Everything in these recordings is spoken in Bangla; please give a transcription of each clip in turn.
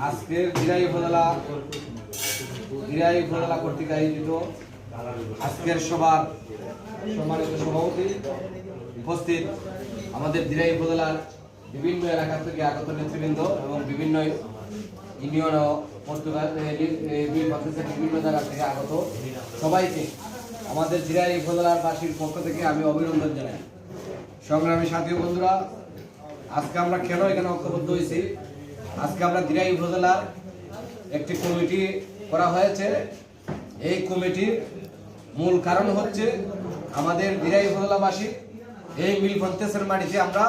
আজকের উপজেলা কর্তৃক আজকের সম্মানিত সভাপতি উপস্থিত আমাদের দিরাই উপজেলার বিভিন্ন এলাকা থেকে আগত নেতৃবৃন্দ এবং বিভিন্ন ইউনিয়ন বিভিন্ন জায়গা থেকে আগত সবাইকে আমাদের দিরাই উপজেলার বাসীর পক্ষ থেকে আমি অভিনন্দন জানাই। সংগ্রামী সাথী বন্ধুরা আজকে আমরা কেন এখানে ঐক্যবদ্ধ হয়েছি? আজকে আমরা দিরাই উপজেলার একটি কমিটি করা হয়েছে। এই কমিটির মূল কারণ হচ্ছে আমাদের দিরাই উপজেলাবাসী এই মিল কন্টেসের মাটিতে আমরা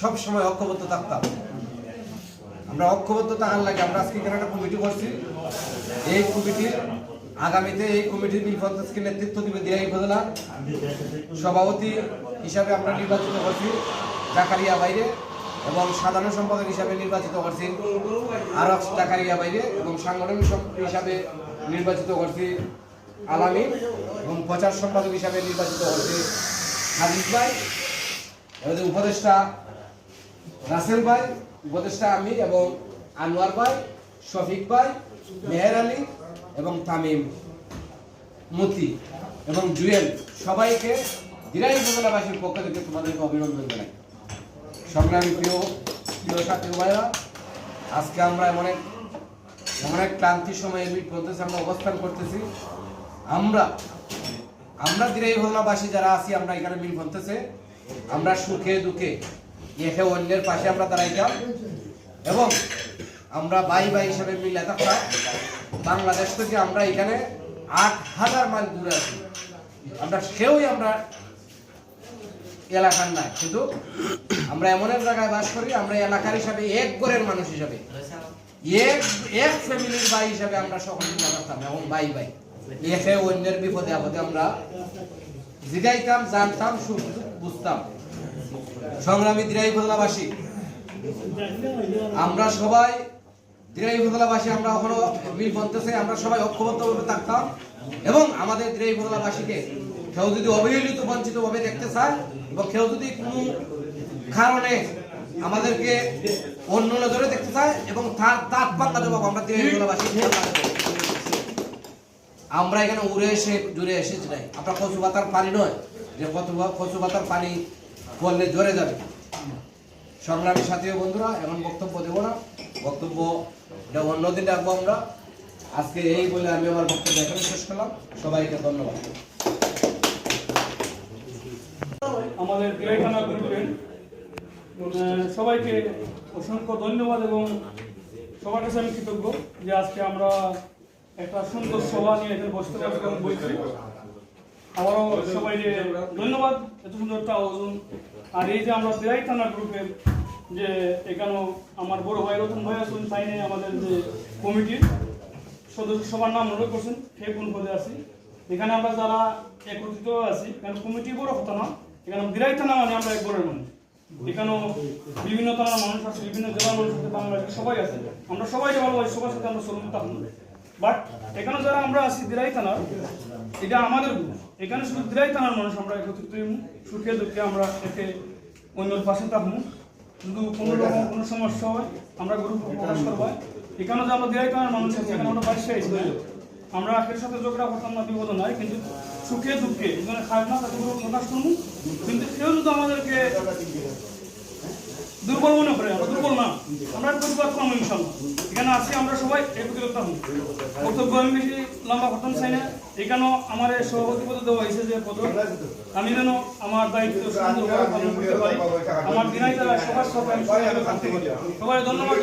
সব সময় ঐক্যবদ্ধ থাকতাম। আমরা ঐক্যবদ্ধ থাকার লাগে আমরা আজকে এখানে একটা কমিটি করছি? এই কমিটির আগামীতে এই কমিটির মিল কন্টেসকে নেতৃত্ব দিবে দিরাই উপজেলা সভাপতি হিসাবে আমরা নির্বাচিত করছি জাকারিয়া বাইরে। এবং সাধারণ সম্পাদক হিসাবে নির্বাচিত করছি আরব টাকারিয়া বাইরে এবং সাংগঠনিক হিসাবে নির্বাচিত করছি আলামী এবং প্রচার সম্পাদক হিসাবে নির্বাচিত করছি হাজিজ ভাই আমাদের উপদেষ্টা রাসেল ভাই, উপদেষ্টা আমি এবং আনোয়ার ভাই, শফিক ভাই, মেহের আলী এবং তামিম মতি এবং জুয়েল সবাইকে দিরাই উপজেলাবাসীর পক্ষ থেকে তোমাদেরকে অভিনন্দন জানাই। সংগ্রামী প্রিয় প্রিয় সাথী ভাইরা আজকে আমরা এমন এক এমন এক ক্লান্তির সময় এমনি প্রদেশে আমরা অবস্থান করতেছি। আমরা আমরা দিরাই উপজেলাবাসী যারা আছি, আমরা এখানে মিল বলতেছে আমরা সুখে দুঃখে, একে অন্যের পাশে আমরা দাঁড়াইতাম। এবং আমরা বাই বাই হিসাবে মিলে থাকতাম। বাংলাদেশ থেকে আমরা এখানে আট হাজার মাইল দূরে আছি। আমরা কেউই আমরা এলাকার নাই কিন্তু আমরা এমন এক জায়গায় বাস করি, আমরা এলাকার হিসাবে এক ঘরের মানুষ হিসাবে। এক ফ্যামিলির ভাই হিসাবে আমরা এবং বাই একে অন্যের বিপদে আপদে আমরা জিগাইতাম, জানতাম বুঝতাম। সংগ্রামী দিরাই উপজেলাবাসী, আমরা সবাই, দিরাই উপজেলাবাসী আমরা এখনও মিল বলতেছে আমরা সবাই ঐক্যবদ্ধভাবে থাকতাম। এবং আমাদের দিরাই উপজেলাবাসীকে কেউ যদি অবহেলিত বঞ্চিত ভাবে দেখতে চায় এবং কেউ যদি কোনো কারণে আমাদেরকে অন্য নজরে দেখতে চায় এবং তার তার পাল্টা জবাব আমরা দিরাই আমরা এখানে উড়ে এসে জুড়ে এসেছি নাই। আমরা কচু পাতার পানি নয়। যে কত কচু পাতার পানি করলে ঝরে যাবে। সংগ্রামী সাথী বন্ধুরা এখন বক্তব্য দেবো না। বক্তব্য এটা অন্যদিন রাখব আমরা। আজকে এই বলে আমি আমার বক্তব্য এখানে শেষ করলাম। সবাইকে ধন্যবাদ। আমাদের গ্রুপের সবাইকে অসংখ্য ধন্যবাদ এবং সবার কাছে আমি কৃতজ্ঞ যে আজকে আমরা একটা সুন্দর সভা নিয়ে এখানে বসতে পারছি এবং বলছি। আবারও সবাইকে ধন্যবাদ এত সুন্দর একটা আয়োজন আর এই যে আমরা বিরাই থানা গ্রুপের যে এখানেও আমার বড় ভাই রতন ভাই আছেন সাইনে আমাদের যে কমিটির সদস্য সবার নাম উল্লেখ করছেন সে কোন পদে আছি এখানে আমরা যারা একত্রিত আছি, কারণ কমিটি বড় কথা না। এখানে দিরাই থানা মানে আমরা এক বড়ের মানুষ। এখানেও বিভিন্ন থানার মানুষ আছে, বিভিন্ন জেলার মানুষ আছে, বাংলাদেশের সবাই আছে। আমরা সবাইকে ভালোবাসি, সবার সাথে আমরা সরম থাকুন বাট এখানে যারা আমরা আছি দিরাই থানার এটা আমাদের গুণ এখানে শুধু দিরাই থানার মানুষ আমরা একত্রিত সুখে দুঃখে আমরা একে অন্যের পাশে থাকব শুধু কোনো রকম কোনো সমস্যা হয়, আমরা গ্রুপ প্রকাশ করব। এখানে যে আমরা দিরাই থানার মানুষ আছে এখানে আমরা বাইশে আমরা একের সাথে ঝগড়া করতাম না, বিপদ নয় কিন্তু সুখে দুঃখে। তাকে প্রকাশ করব। কিন্তু কেউ যদি আমাদেরকে দুর্বল মনে করে, আমরা দুর্বল না। আমরা দুর্বল করলাম ইনশাল্লাহ। এখানে আছি আমরা সবাই একত্রিত হব বক্তব্য আমি বেশি লম্বা করতাম চাই না। এখানেও আমার সভাপতি পদ দেওয়া হয়েছে যে পদ। আমি যেন আমার দায়িত্ব সুন্দরভাবে পালন করতে পারি। আমার দিনাই তারা সবার সবাই সবাই ধন্যবাদ